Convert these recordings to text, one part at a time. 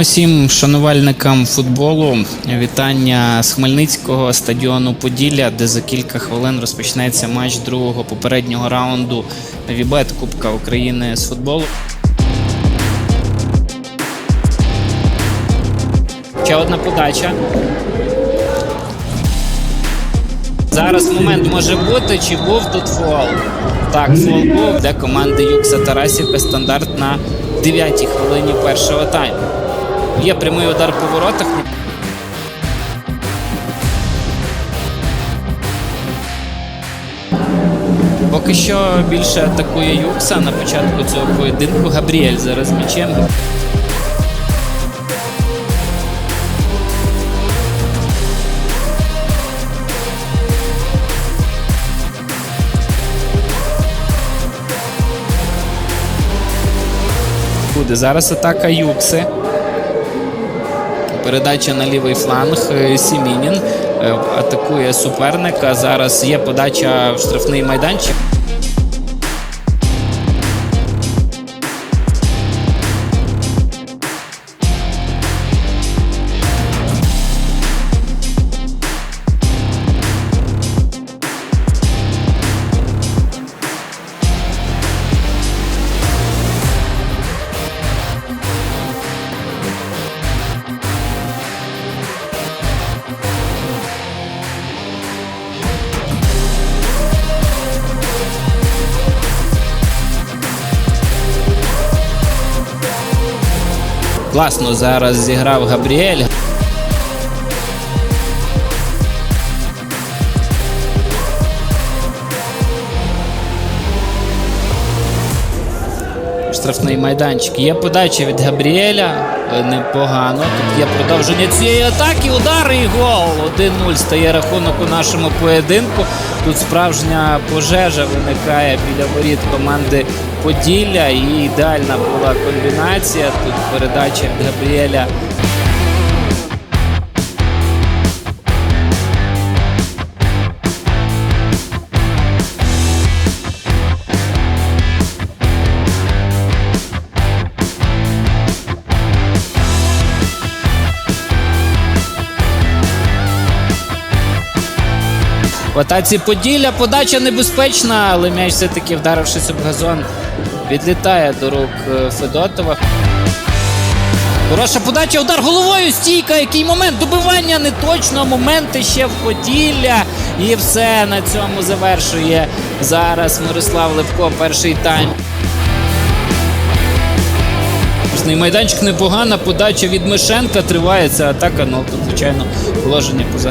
Усім шанувальникам футболу вітання з Хмельницького стадіону Поділля, де за кілька хвилин розпочнеться матч другого попереднього раунду Вібет Кубка України з футболу. Ще одна подача. Зараз момент може бути, чи був тут фол. Так, фол був, де команди Юкса Тарасівка стандарт на 9-й хвилині першого тайму. Є прямий удар по воротах. Поки що більше атакує Юкса на початку цього поєдинку. Габріель зараз м'ячем. Буде зараз атака Юкси. Передача на лівий фланг. Е, Сімінін е, атакує суперника. Зараз є подача в штрафний майданчик. Класно зараз зіграв Габріель. Штрафний майданчик. Є подача від Габріеля. Е, Непогано. Тут є продовження цієї атаки. Удар і гол. 1-0 стає рахунок у нашому поєдинку. Тут справжня пожежа виникає біля воріт команди Поділля. І ідеальна була комбінація. Тут передача від Габріеля. В атаці Поділля подача небезпечна, але м'яч все-таки вдарившись об газон, відлітає до рук е, Федотова. Хороша подача, удар головою, стійка, який момент добивання не точно, моменти ще в Поділля. І все на цьому завершує зараз Мирослав Левко, перший тайм. Майданчик непогана, подача від Мишенка тривається атака, ну тут, звичайно, положення поза.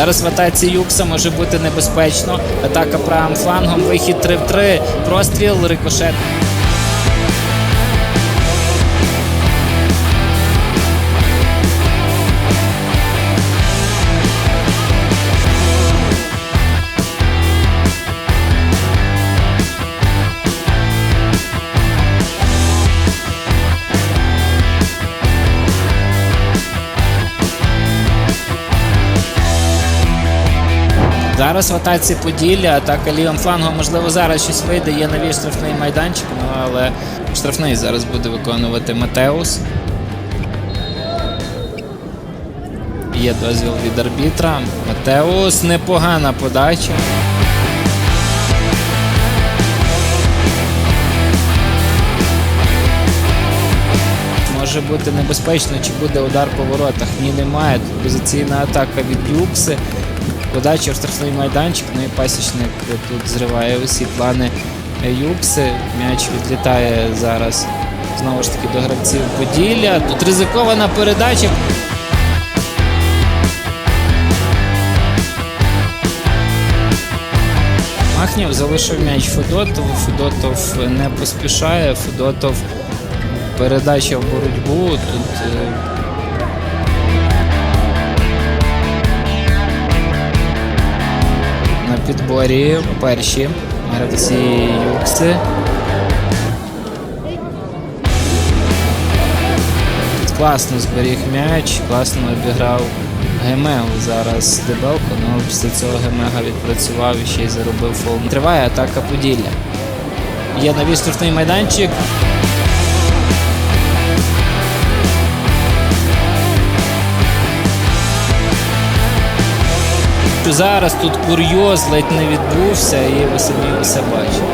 Зараз в атаці Юкса може бути небезпечно. Атака правим флангом, вихід 3 в 3, простріл, рикошет. Зараз в атаці Поділля, атака лівим флангом, можливо, зараз щось вийде, є новий штрафний майданчик, ну але штрафний зараз буде виконувати Матеус. Є дозвіл від арбітра. Матеус, непогана подача. Може бути небезпечно, чи буде удар по воротах. Ні, немає. Тут позиційна атака від Юкси. Подача в штрафний майданчик, ну і пасічник тут зриває усі плани Юкси. М'яч відлітає зараз знову ж таки до гравців Поділля. Тут ризикована передача. Махнів залишив м'яч Федотову. Федотов не поспішає. Федотов передача в боротьбу. Тут підборі перші гравці Юкси. Класно зберіг м'яч, класно обіграв Гемегу зараз Дебелко, але після цього Гемега відпрацював і ще й заробив фол. Триває атака Поділля. Є новий штрафний майданчик. Зараз тут курйоз ледь не відбувся, і ви самі все бачите.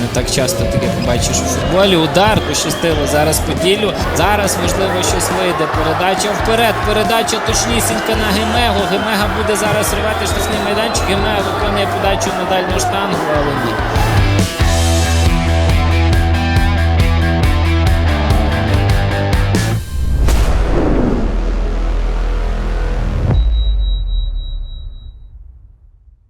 Не так часто таке побачиш у футболі. Удар пощастило зараз Поділлю. Зараз можливо щось вийде. Передача вперед. Передача точнісінька на Гемегу. Гемега буде зараз рвати штрафний майданчик. Гемега виконує подачу на дальню штангу, але ні.